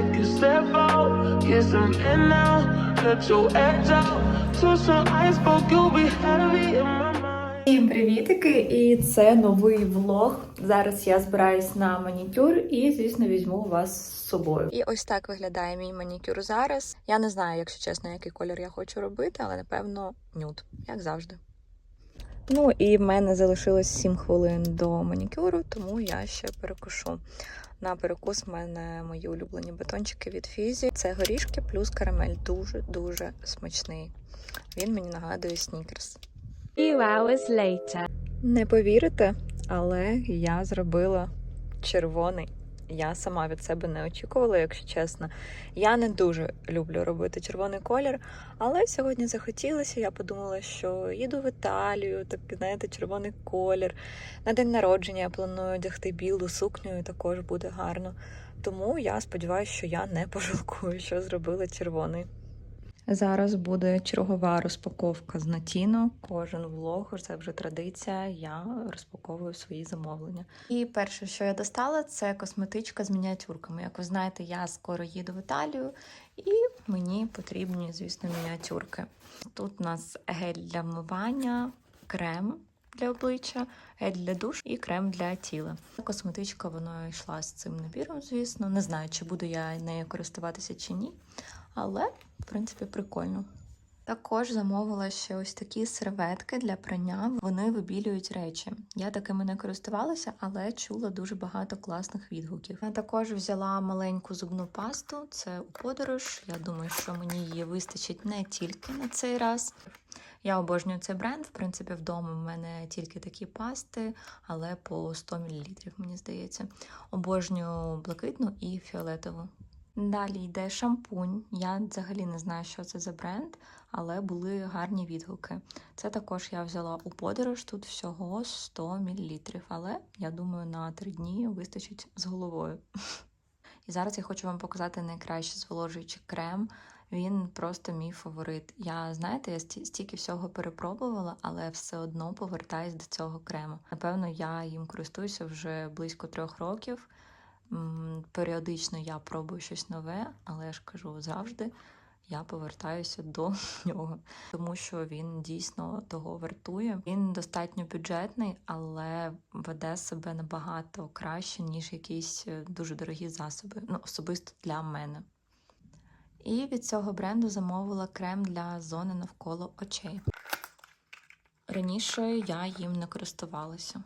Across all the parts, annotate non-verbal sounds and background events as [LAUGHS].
take a step out, get some in now, let your edge out. To some iceberg, you'll be heavy in my mind. Всім привітики! І це новий влог. Зараз я збираюсь на манікюр і, звісно, візьму вас з собою. І ось так виглядає мій манікюр зараз. Я не знаю, якщо чесно, який колір я хочу робити, але напевно нюд, як завжди. Ну і в мене залишилось 7 хвилин до манікюру, тому я ще перекушу. На перекус в мене мої улюблені батончики від Фізі. Це горішки плюс карамель. Дуже-дуже смачний. Він мені нагадує снікерс. few hours later. Не повірите, але я зробила червоний. Я сама від себе не очікувала, якщо чесно. Я не дуже люблю робити червоний колір, але сьогодні захотілося. Я подумала, що їду в Італію, так знаєте, червоний колір. На день народження я планую одягти білу сукню, і також буде гарно. Тому я сподіваюся, що я не пожалкую, що зробила червоний. Зараз буде чергова розпаковка з Натіно. Кожен влог, це вже традиція. Я розпаковую свої замовлення. І перше, що я достала, це косметичка з мініатюрками. Як ви знаєте, я скоро їду в Італію, і мені потрібні, звісно, мініатюрки. Тут у нас гель для вмивання, крем для обличчя, гель для душу і крем для тіла. Косметичка вона йшла з цим набіром, звісно. Не знаю, чи буду я нею користуватися чи ні, але в принципі прикольно. Також замовила ще ось такі серветки для прання. Вони вибілюють речі. Я такими не користувалася, але чула дуже багато класних відгуків. Я також взяла маленьку зубну пасту. Це у подорож. Я думаю, що мені її вистачить не тільки на цей раз. Я обожнюю цей бренд. В принципі, вдома в мене тільки такі пасти, але по 100 мл, мені здається. Обожнюю блакитну і фіолетову. Далі йде шампунь. Я взагалі не знаю, що це за бренд, але були гарні відгуки. Це також я взяла у подорож, тут всього 100 мл, але я думаю, на три дні вистачить з головою. [LAUGHS] І зараз я хочу вам показати найкращий зволожуючий крем. Він просто мій фаворит. Я знаєте, я стільки всього перепробувала, але все одно повертаюсь до цього крему. Напевно, я їм користуюся вже близько трьох років. Періодично я пробую щось нове, але я ж кажу завжди. Я повертаюся до [LAUGHS] нього, тому що він дійсно того вартує. Він достатньо бюджетний, але веде себе набагато краще, ніж якісь е, дуже дорогі засоби. Ну, особисто для мене. І від цього бренду замовила крем для зони навколо очей. Раніше я їм не користувалася.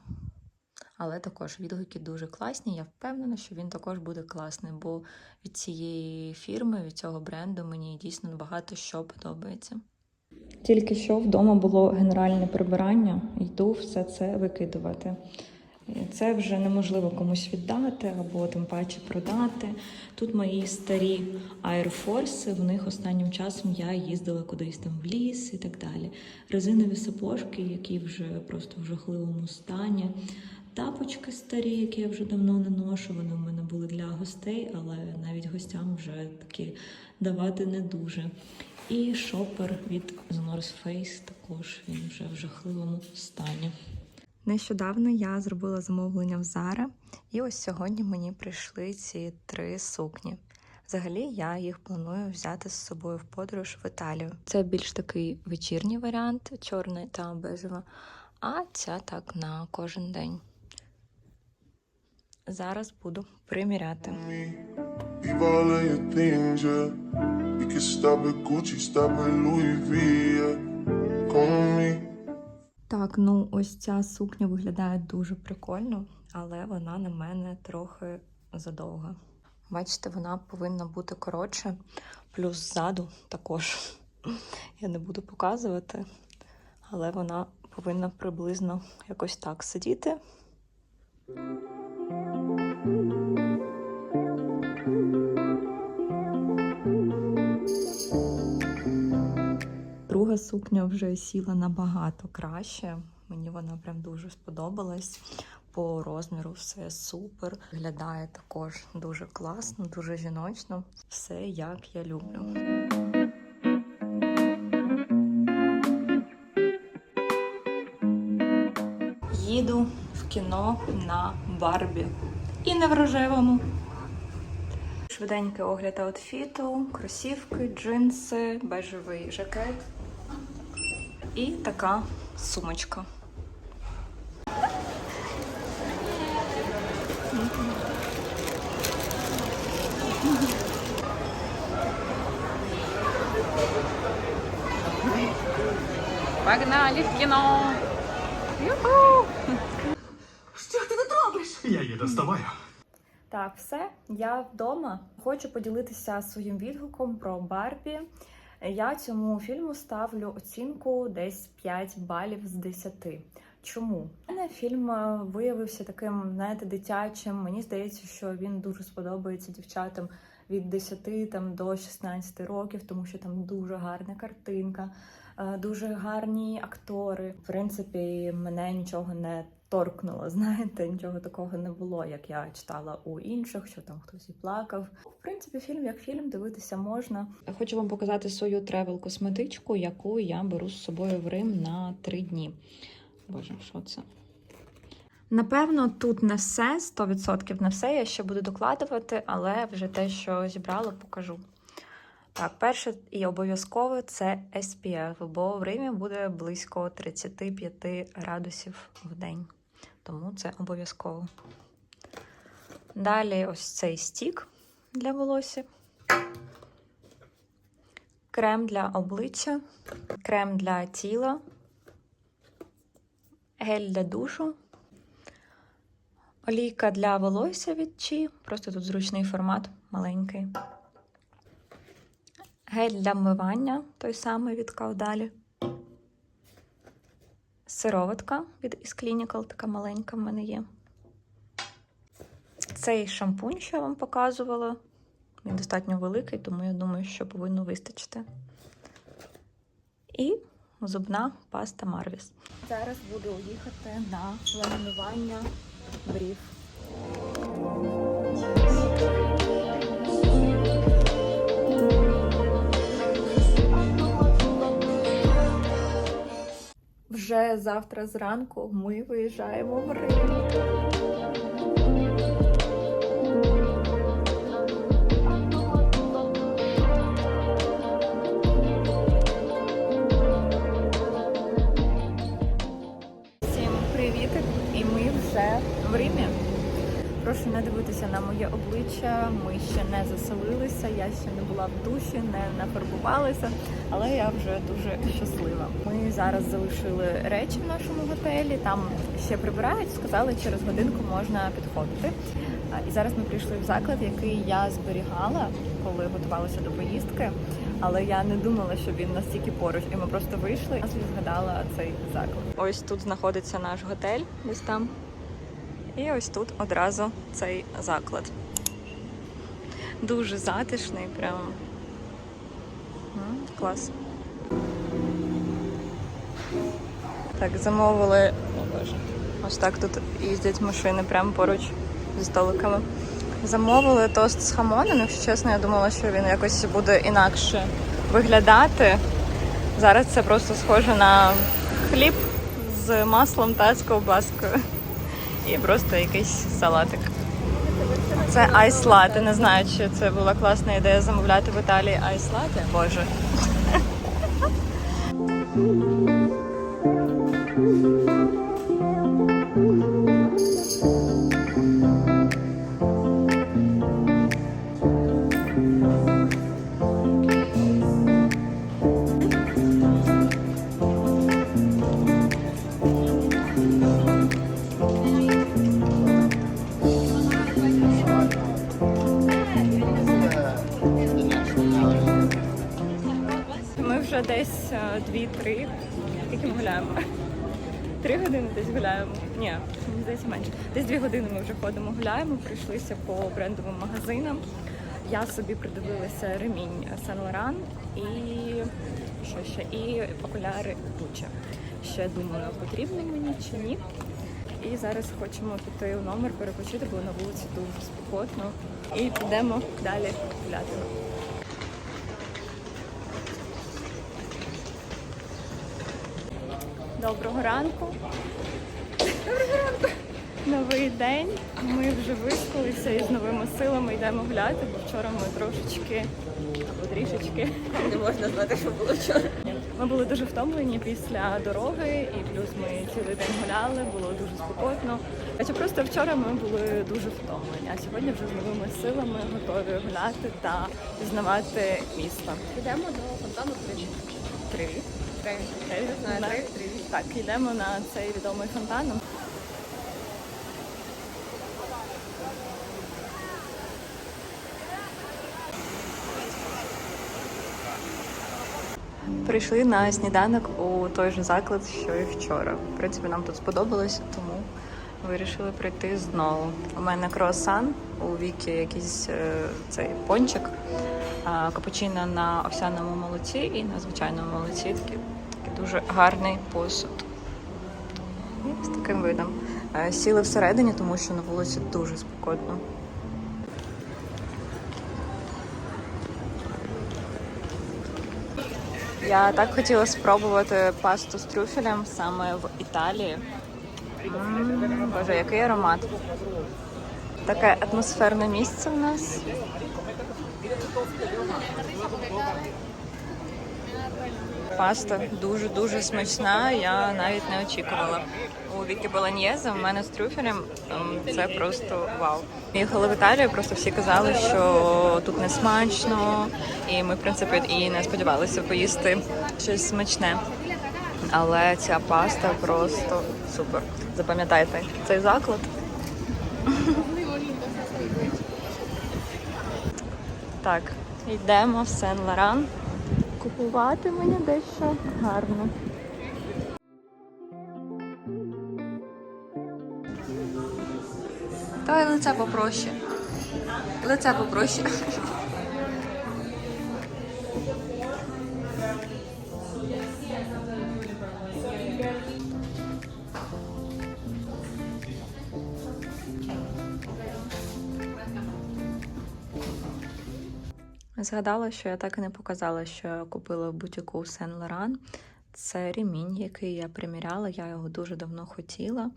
Але також відгуки дуже класні. Я впевнена, що він також буде класний, бо від цієї фірми, від цього бренду мені дійсно багато що подобається. Тільки що вдома було генеральне прибирання, йду все це викидувати. Це вже неможливо комусь віддати або тим паче продати. Тут мої старі Force, в них останнім часом я їздила кудись там в ліс і так далі. Резинові сапожки, які вже просто в жахливому стані. Тапочки старі, які я вже давно не ношу. Вони в мене були для гостей, але навіть гостям вже такі давати не дуже. І шопер від The North Face також він вже в жахливому стані. Нещодавно я зробила замовлення в Zara, і ось сьогодні мені прийшли ці три сукні. Взагалі, я їх планую взяти з собою в подорож в Італію. Це більш такий вечірній варіант, чорний та бежева, а ця так на кожен день. Зараз буду приміряти. Так, ну ось ця сукня виглядає дуже прикольно, але вона на мене трохи задовга. Бачите, вона повинна бути коротше, плюс ззаду також. Я не буду показувати, але вона повинна приблизно якось так сидіти. Друга сукня вже сіла набагато краще. Мені вона прям дуже сподобалась. По розміру все супер. Виглядає також дуже класно, дуже жіночно. Все як я люблю. Їду в кіно на Барбі. І не в рожевому. Швиденький огляд аутфіту, кросівки, джинси, бежевий жакет і така сумочка. Погнали в кіно! Юху! Я її доставаю. Так, все, я вдома. Хочу поділитися своїм відгуком про Барбі. Я цьому фільму ставлю оцінку десь 5 балів з 10. Чому? Мене фільм е, виявився таким, знаєте, дитячим. Мені здається, що він дуже сподобається дівчатам від 10 там, до 16 років, тому що там дуже гарна картинка, е, дуже гарні актори. В принципі, мене нічого не торкнуло. [LAUGHS] Знаєте, нічого такого не було, як я читала у інших, що там хтось і плакав. В принципі, фільм як фільм дивитися можна. Хочу вам показати свою тревел-косметичку, яку я беру з собою в Рим на три дні. Боже, що це? Напевно, тут не все, 100% не все. Я ще буду докладувати, але вже те, що зібрала, покажу. Так, перше і обов'язково це SPF, бо в Римі буде близько 35 градусів в день. Тому це обов'язково. Далі ось цей стік для волосся. Крем для обличчя, крем для тіла, гель для душу, олійка для волосся від Чи. Просто тут зручний формат маленький. Гель для вмивання, той самий від Каудалі. Сироватка від Clinical, така маленька в мене є. Цей шампунь, що я вам показувала, він достатньо великий, тому я думаю, що повинно вистачити. І зубна паста Марвіс. Зараз буду їхати на ламінування брів. Вже завтра зранку ми виїжджаємо в Рим. Прошу не дивитися на моє обличчя. Ми ще не заселилися. Я ще не була в душі, не нафарбувалася, але я вже дуже щаслива. Ми зараз залишили речі в нашому готелі. Там ще прибирають. Сказали, через годинку можна підходити. І зараз ми прийшли в заклад, який я зберігала, коли готувалася до поїздки. Але я не думала, що він настільки поруч, і ми просто вийшли. Я згадала цей заклад. Ось тут знаходиться наш готель, десь там. І ось тут одразу цей заклад. Дуже затишний, прям клас. Так, замовили. О боже. Ось так тут їздять машини прямо поруч зі столиками. Замовили тост з хамоном, якщо чесно, я думала, що він якось буде інакше виглядати. Зараз це просто схоже на хліб з маслом та з ковбаскою. І просто якийсь салатик. Це айс-лати. Не знаю, чи це була класна ідея замовляти в Італії айслати. Боже. Вже десь е, дві-три. Скільки ми гуляємо? Три години десь гуляємо. Ні, здається менше. Десь дві години ми вже ходимо, гуляємо, прийшлися по брендовим магазинам. Я собі придивилася ремінь Saint Laurent і що ще? І окуляри Gucci. Ще думаю, потрібно мені чи ні. І зараз хочемо піти у номер перепочити, бо на вулиці дуже спекотно. І підемо далі гуляти. Доброго ранку. Доброго ранку. Новий день. Ми вже прокинулися і з новими силами йдемо гуляти, бо вчора ми трошечки або трішечки. Не можна знати, що було вчора. Ми були дуже втомлені після дороги, і плюс ми цілий день гуляли, було дуже спекотно. Хоча просто вчора ми були дуже втомлені, а сьогодні вже з новими силами готові гуляти та пізнавати місто. Йдемо до фонтану Тричі. Привіт. Три. Привіт. На- три, три. Так, йдемо на цей відомий фонтан. Прийшли на сніданок у той же заклад, що і вчора. В принципі, нам тут сподобалося, тому вирішили прийти знову. У мене круасан, у Вікі якийсь е, цей пончик, капучино на овсяному молоці і на звичайному молоці. Такий дуже гарний посуд. І з таким видом. Е, Сіли всередині, тому що на вулиці дуже спекотно. Я так хотіла спробувати пасту з трюфелем саме в Італії. М, Боже, який аромат. Таке атмосферне місце у нас. Паста дуже-дуже смачна, я навіть не очікувала. У Вікі Болоньєзе в мене з трюфелем ем, це просто вау. Їхали в Італію, просто всі казали, що тут не смачно, і ми, в принципі, і не сподівалися поїсти щось смачне. Але ця паста просто супер. Запам'ятайте цей заклад. Так, йдемо в Сен Лоран купувати мені дещо гарно. Давай лице попроще. Лице попроще. Згадала, що я так і не показала, що я купила в бутіку Сен Лоран. Це ремінь, який я приміряла, я його дуже давно хотіла.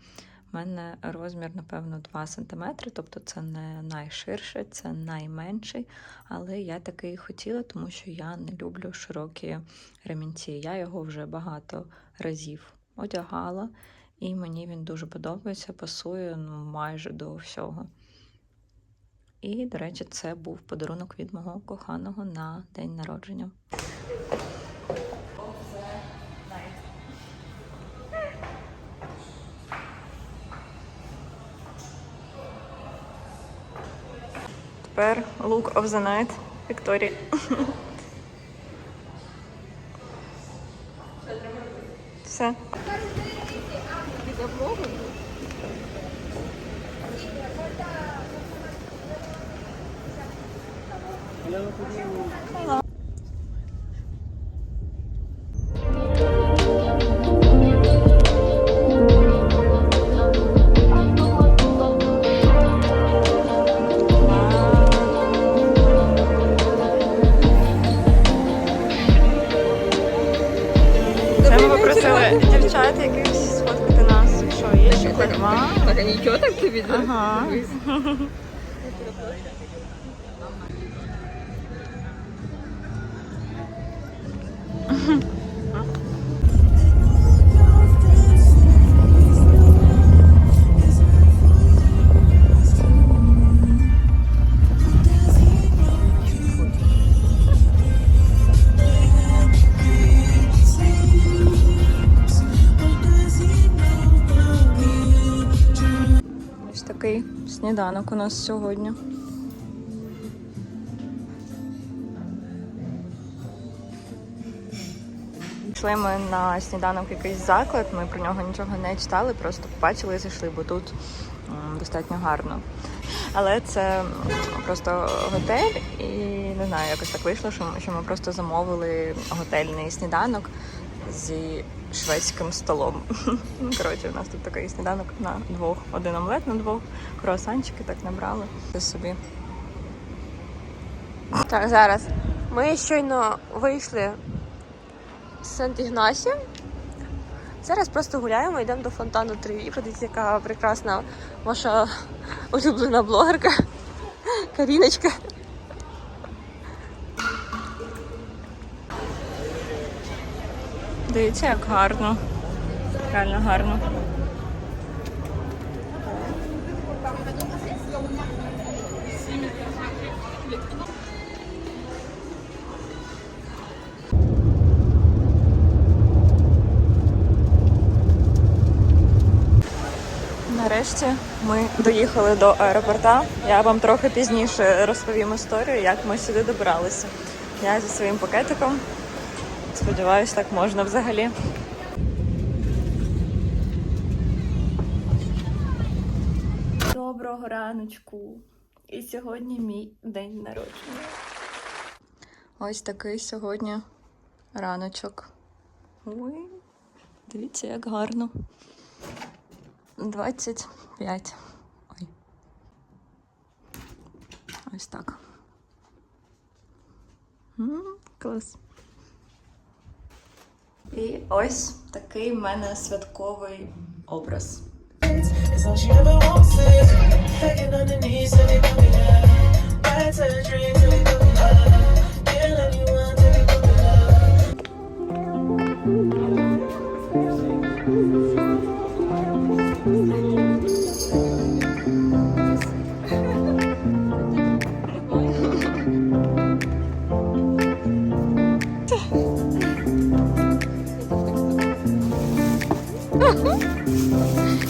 У мене розмір, напевно, 2 см, тобто це не найширший, це найменший. Але я такий хотіла, тому що я не люблю широкі ремінці. Я його вже багато разів одягала, і мені він дуже подобається, пасує ну, майже до всього. І, до речі, це був подарунок від мого коханого на день народження. Тепер look of the night Вікторії. [LAUGHS] Ось такий сніданок у нас сьогодні. Йшли ми на сніданок якийсь заклад, ми про нього нічого не читали, просто побачили і зайшли, бо тут достатньо гарно. Але це просто готель, і не знаю, якось так вийшло, що ми, просто замовили готельний сніданок зі шведським столом. [LAUGHS] Ну, Коротше, у нас тут такий сніданок на двох. Один омлет на двох, круасанчики так набрали. Це собі. Так, зараз. Ми щойно вийшли Сент Ігнасі. Зараз просто гуляємо, йдемо до фонтану 3. І подивіться, яка прекрасна ваша улюблена блогерка. [LAUGHS] Каріночка. Дивіться, як гарно. Реально гарно. Нарешті ми доїхали до аеропорта. Я вам трохи пізніше розповім історію, як ми сюди добиралися. Я зі своїм пакетиком. Сподіваюсь, так можна взагалі. Доброго раночку. І сьогодні мій день народження. Ось такий сьогодні раночок. Ой, дивіться, як гарно. 25. Ой. Ось так. М, Клас. І ось такий в мене святковий образ. It's all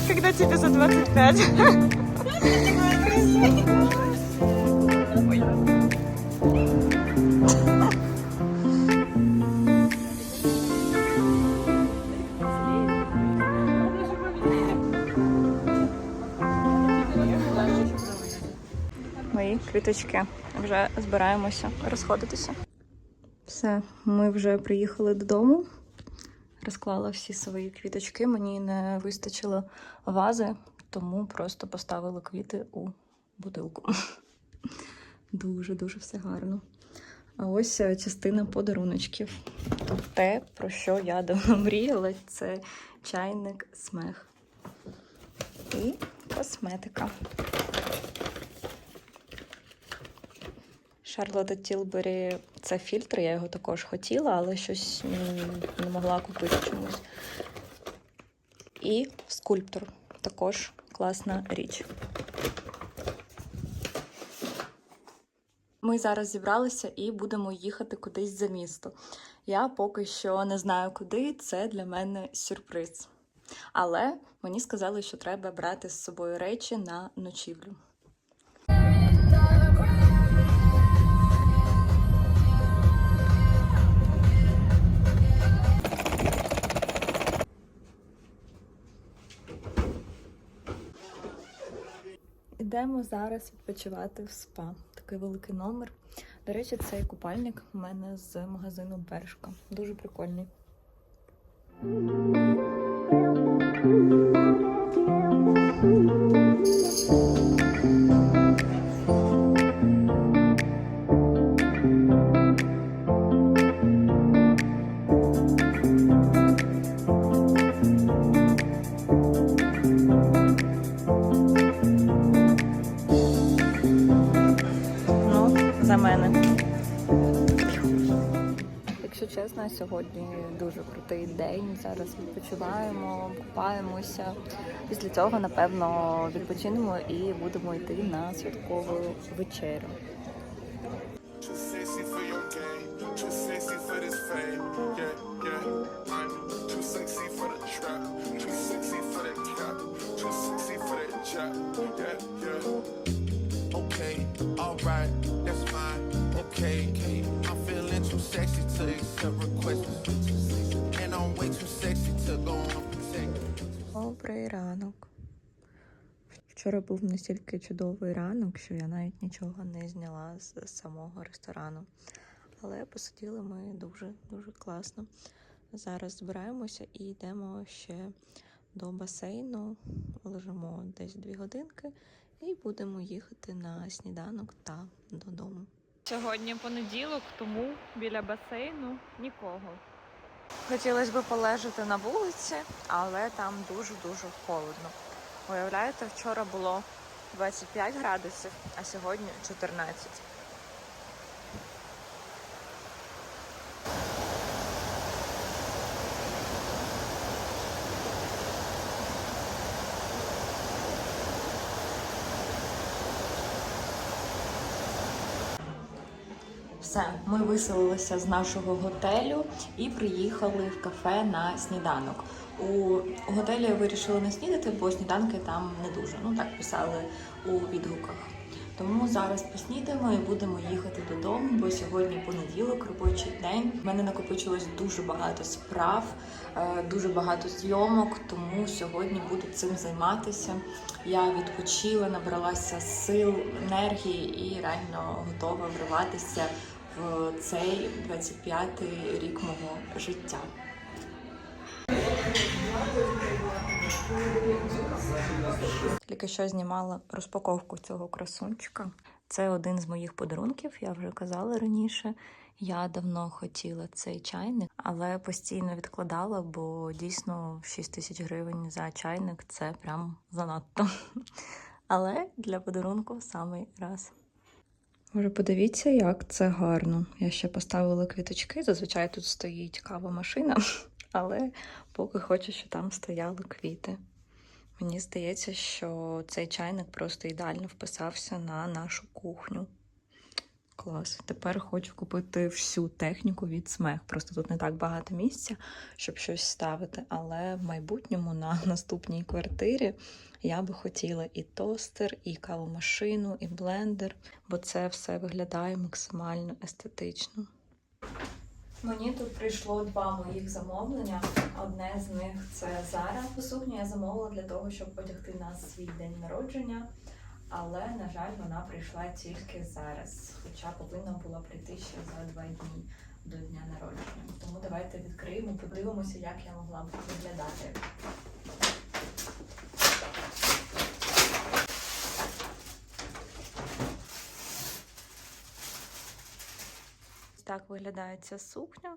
Когда тебе за 25? [LAUGHS] квіточки. Вже збираємося розходитися. Все, ми вже приїхали додому. Розклала всі свої квіточки. Мені не вистачило вази, тому просто поставила квіти у бутилку. [LAUGHS] Дуже-дуже все гарно. А ось е, частина подаруночків. Тут те, про що я давно мріяла, це чайник смех. І косметика. Шарлотта Тілбері це фільтр, я його також хотіла, але щось не могла купити чомусь. І скульптор також класна річ. Ми зараз зібралися і будемо їхати кудись за місто. Я поки що не знаю куди, це для мене сюрприз. Але мені сказали, що треба брати з собою речі на ночівлю. Ідемо зараз відпочивати в спа. Такий великий номер. До речі, цей купальник у мене з магазину Бершка. Дуже прикольний. Чесно, сьогодні дуже крутий день. Зараз відпочиваємо, купаємося. Після цього, напевно, відпочинемо і будемо йти на святкову вечерю. Вчора був настільки чудовий ранок, що я навіть нічого не зняла з самого ресторану. Але посиділи ми дуже дуже класно. Зараз збираємося і йдемо ще до басейну. Лежимо десь дві годинки і будемо їхати на сніданок та додому. Сьогодні понеділок, тому біля басейну нікого. Хотілося б полежати на вулиці, але там дуже-дуже холодно. Уявляєте, вчора було 25 градусів, а сьогодні 14. Все, ми виселилися з нашого готелю і приїхали в кафе на сніданок. У готелі вирішили не снідати, бо сніданки там не дуже. Ну так писали у відгуках. Тому зараз поснідаємо і будемо їхати додому, бо сьогодні понеділок, робочий день. У мене накопичилось дуже багато справ, е, дуже багато зйомок, тому сьогодні буду цим займатися. Я відпочила, набралася сил, енергії і реально готова вриватися в цей 25-й рік мого життя. Тільки що знімала розпаковку цього красунчика. Це один з моїх подарунків, я вже казала раніше. Я давно хотіла цей чайник, але постійно відкладала, бо дійсно 6 тисяч гривень за чайник це прям занадто. [LAUGHS] Але для подарунку самий раз. Може, подивіться, як це гарно. Я ще поставила квіточки. Зазвичай тут стоїть кава машина, [LAUGHS] але поки хочу, щоб там стояли квіти. Мені здається, що цей чайник просто ідеально вписався на нашу кухню. Клас. Тепер хочу купити всю техніку від смех. Просто тут не так багато місця, щоб щось ставити. Але в майбутньому на [LAUGHS] наступній квартирі я би хотіла і тостер, і кавомашину, і блендер, бо це все виглядає максимально естетично. Мені тут прийшло два моїх замовлення. Одне з них це Зара. Сукню я замовила для того, щоб одягти на свій день народження. Але, на жаль, вона прийшла тільки зараз, хоча повинна була прийти ще за два дні до дня народження. Тому давайте відкриємо, подивимося, як я могла б виглядати. Так виглядає ця сукня.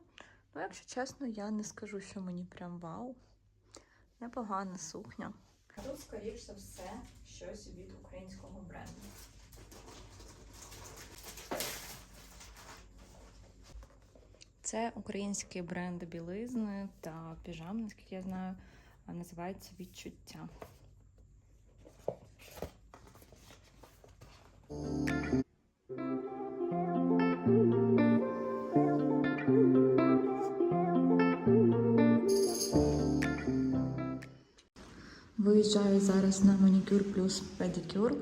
Ну, якщо чесно, я не скажу, що мені прям вау. Непогана сукня. Тут, скоріш за все, щось від українського бренду. Це український бренд білизни та піжам, наскільки я знаю, називається відчуття. Виїжджаю зараз на манікюр плюс педикюр.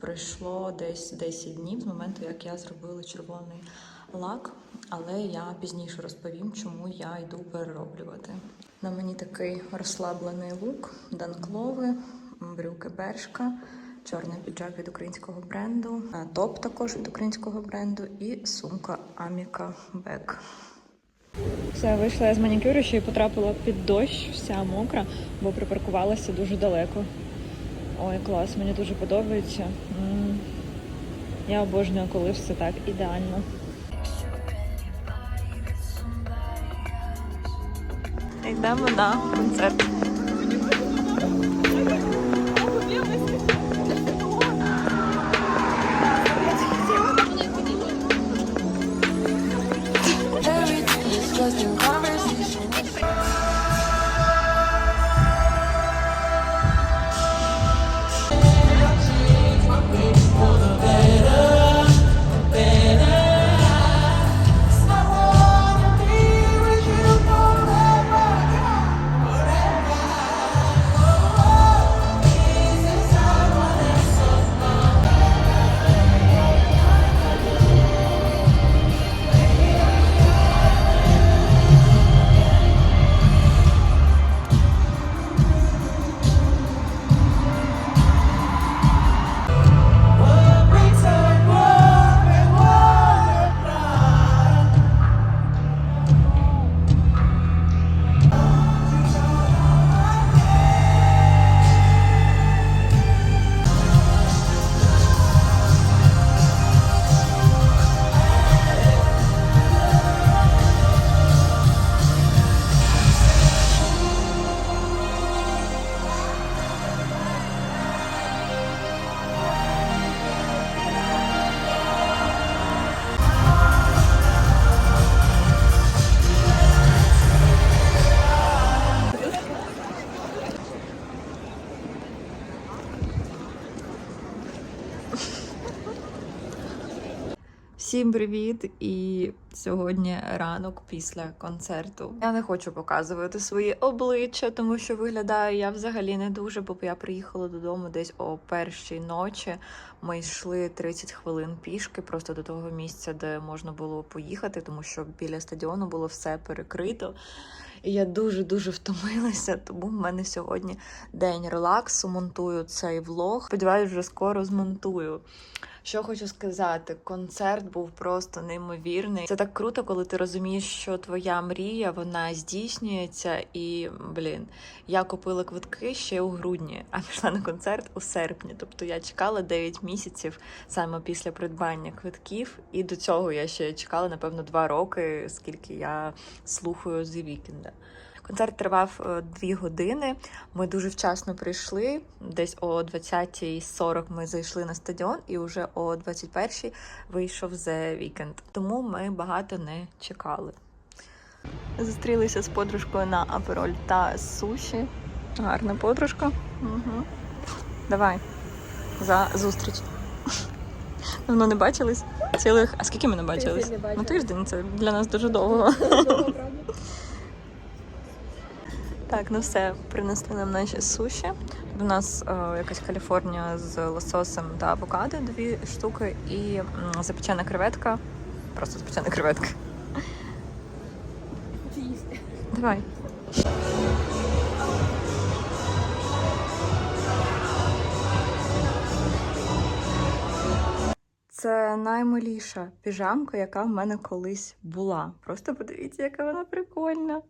Пройшло десь 10 днів з моменту, як я зробила червоний лак, але я пізніше розповім, чому я йду перероблювати. На мені такий розслаблений лук, данклови, брюки бершка, чорний піджак від українського бренду, топ також від українського бренду і сумка Аміка Бек. Все, вийшла я з манікюру, ще й потрапила під дощ, вся мокра, бо припаркувалася дуже далеко. Ой, клас, мені дуже подобається. Я обожнюю, коли все так ідеально. Йдемо на концерт. Всім привіт! І сьогодні ранок після концерту. Я не хочу показувати свої обличчя, тому що виглядаю я взагалі не дуже, бо я приїхала додому десь о першій ночі. Ми йшли 30 хвилин пішки просто до того місця, де можна було поїхати, тому що біля стадіону було все перекрито. І я дуже дуже втомилася, тому в мене сьогодні день релаксу. Монтую цей влог. Сподіваюсь, вже скоро змонтую. Що хочу сказати, концерт був просто неймовірний. Це так круто, коли ти розумієш, що твоя мрія вона здійснюється. І блін, я купила квитки ще у грудні, а пішла на концерт у серпні. Тобто я чекала 9 місяців саме після придбання квитків. І до цього я ще чекала, напевно, 2 роки, скільки я слухаю The Weeknd. Концерт тривав е, дві години. Ми дуже вчасно прийшли. Десь о 20.40 ми зайшли на стадіон, і вже о 21.00 вийшов The Weeknd. Тому ми багато не чекали. Зустрілися з подружкою на апероль та суші. Гарна подружка. Угу. Давай за зустріч. [LAUGHS] Давно не бачились. Цілих. А скільки ми не бачились? Ну тиждень це для нас дуже довго. [LAUGHS] Так, ну все, принесли нам наші суші. У нас е, якась Каліфорнія з лососем та авокадо, дві штуки, і м, запечена креветка. Просто запечена креветка. Давай. Це наймиліша піжамка, яка в мене колись була. Просто подивіться, яка вона прикольна.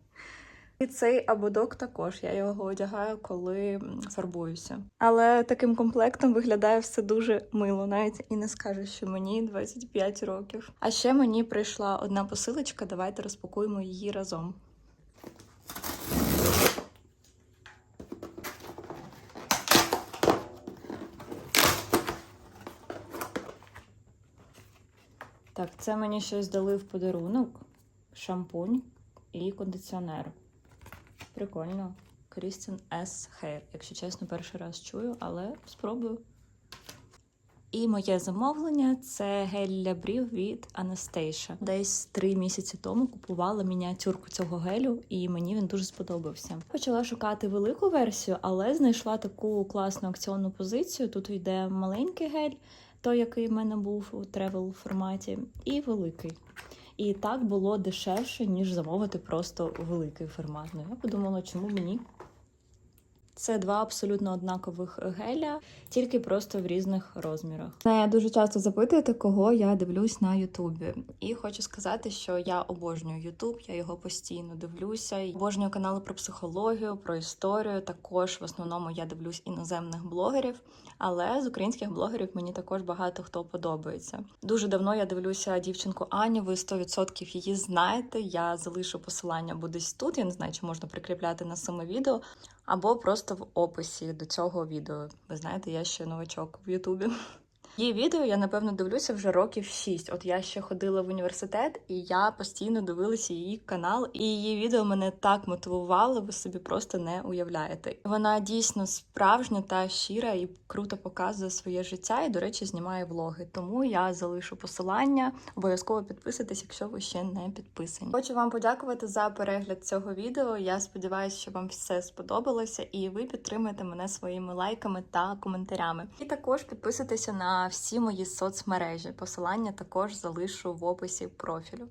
І цей ободок також. Я його одягаю, коли фарбуюся. Але таким комплектом виглядає все дуже мило, навіть і не скажеш, що мені 25 років. А ще мені прийшла одна посилочка. Давайте розпакуємо її разом. Так, це мені щось дали в подарунок: шампунь і кондиціонер. Прикольно. Крістін S. Hair. Якщо чесно, перший раз чую, але спробую. І моє замовлення це гель для брів від Anastasia. Десь три місяці тому купувала мініатюрку цього гелю, і мені він дуже сподобався. Почала шукати велику версію, але знайшла таку класну акціонну позицію. Тут йде маленький гель, той, який в мене був у тревел форматі, і великий. І так було дешевше, ніж замовити просто великий формат. Ну, я подумала, чому мені? Це два абсолютно однакових геля, тільки просто в різних розмірах. Мене дуже часто запитуєте, кого я дивлюсь на Ютубі. І хочу сказати, що я обожнюю Ютуб, я його постійно дивлюся. Обожнюю канали про психологію, про історію. Також в основному я дивлюсь іноземних блогерів, але з українських блогерів мені також багато хто подобається. Дуже давно я дивлюся дівчинку Аню. Ви 100% її знаєте. Я залишу посилання буде тут. Я не знаю, чи можна прикріпляти на саме відео або просто в описі до цього відео. Ви знаєте, я ще новачок в Ютубі. Її відео я напевно дивлюся вже років 6. От я ще ходила в університет, і я постійно дивилася її канал, і її відео мене так мотивувало, ви собі просто не уявляєте. Вона дійсно справжня та щира і круто показує своє життя. І, до речі, знімає влоги. Тому я залишу посилання. Обов'язково підписуйтесь, якщо ви ще не підписані. Хочу вам подякувати за перегляд цього відео. Я сподіваюся, що вам все сподобалося, і ви підтримаєте мене своїми лайками та коментарями. І також підписуйтеся на всі мої соцмережі. Посилання також залишу в описі профілю.